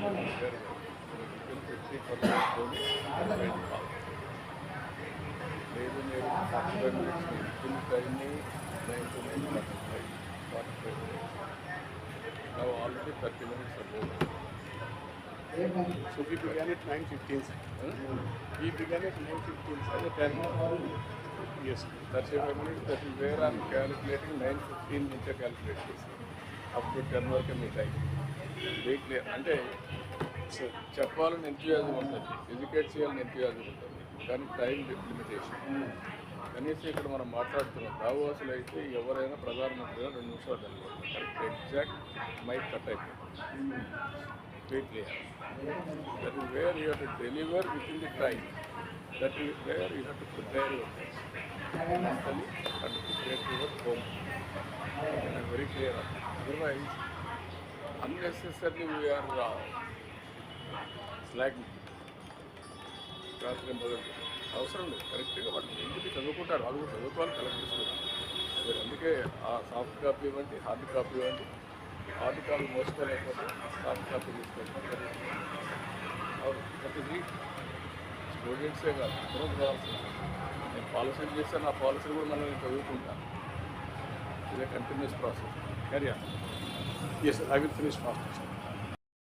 So we began at 9.15. Huh? We began at 9.15. So 10 Yes, 35 minutes. That is where I calculating 9.15 meter calculations. Up to 10 work and time. మీ very clear అంటే చెప్పాలని ఎంతయాజం ఉంటుంది. Educate చేయాలని ఎంతయాజం ఉంటుంది. కానీ time limitation కనీసం ఇక్కడ మనం మాట్లాడుతున్నాం. దావోసులు అయితే ఎవరైనా ప్రధానమంత్రిగా రెండు నిమిషాలు వెళ్ళిపోతుంది కరెక్ట్ ఎగ్జాక్ట్ మైక్ కట్ అయిపోయింది very that is where you have to deliver with in the time that is where you have to prepare your mentally and prepare to unnecessarily we are uh, రాత్రి అవసరం లేదు. కరెక్ట్గా వాళ్ళు ఎందుకు చదువుకుంటారు? వాళ్ళు కూడా చదువుకోవాలి కలెక్ట్ చేసుకుంటారు మీరు అందుకే ఆ సాఫ్ట్ కాపీ ఇవ్వండి హార్డ్ కాపీ ఇవ్వండి. హార్డ్ కాపీ మోసుకోలేకపోతే సాఫ్ట్ కాపీ తీసుకోవాలి అవును ప్రతి స్టూడెంట్సే కాదు అందరం కావాల్సింది నేను పాలసీలు చేస్తాను ఆ పాలసీలు కూడా మనం నేను చదువుకుంటాను ఇదే కంటిన్యూస్ ప్రాసెస్ కరియా Yes. I will finish fast, sir.